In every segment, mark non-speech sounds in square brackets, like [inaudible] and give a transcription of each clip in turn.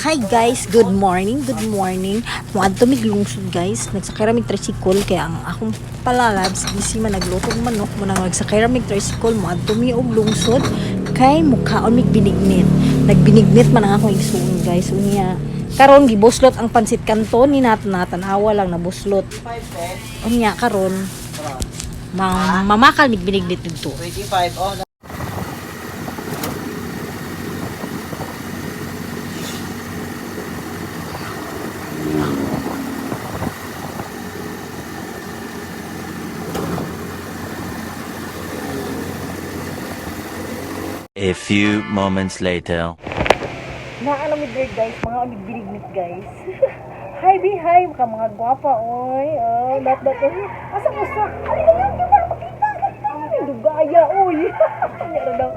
Hi guys, good morning, good morning. Muad to mig lungsod guys. Nagsakay mig tricycle kaya ang akong palalabs busy man nagluto ng manok mo nang nagsakay mig tricycle muad to mi lungsod kay mukhaon mig binignit. Nagbinignit man ang akong igsuon guys. Unya karon gibuslot ang pansit kanton ni nat natanawa lang na buslot. Unya karon mamakal mig binignit dito. 25, oh. A few moments later. Naano mi there guys, mga onig binignit guys. [laughs] hi be hi, ka mga gwapa oy. Oh, dat dat. Asa ko sa? Ay, ay, di ba makita? Ay, dugaya oy. [laughs] Ano daw?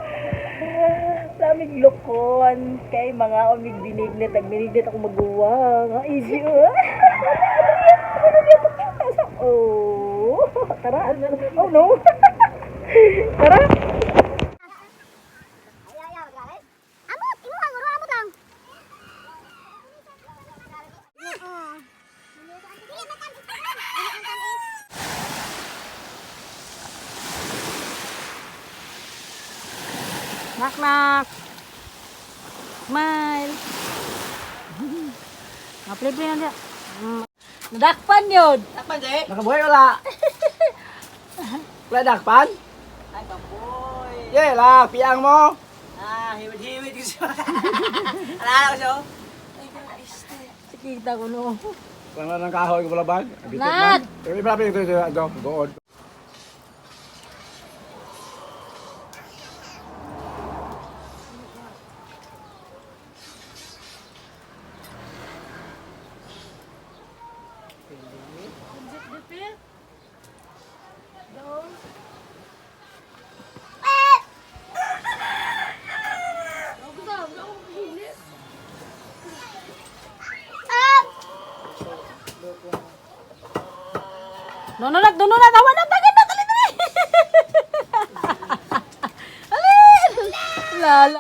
Lamig lokon kay mga onig binignit, nagbinignit ako magawa. Nga easy [laughs] oh. Oh, tara. Oh no. [laughs] tara. Amot, imo ang uro amot lang. Knock knock. Smile. [laughs] Nga-play-play na siya. Mm. Nadakpan yun. Takpan, Jay. Nakabuhay wala. [laughs] Wala dakpan? Ay, baboy. Ye, la, piang mo. Ah, hiwit-hiwit ko siya. [laughs] Alala ko siya, oh. Sikita ko no. Kung ano ng kahoy ko labag. Nat! Pero iba pa ito ito ito. Doon. Nononag, nononag, hawa na tagad na, dali, dali. Alin! Lala.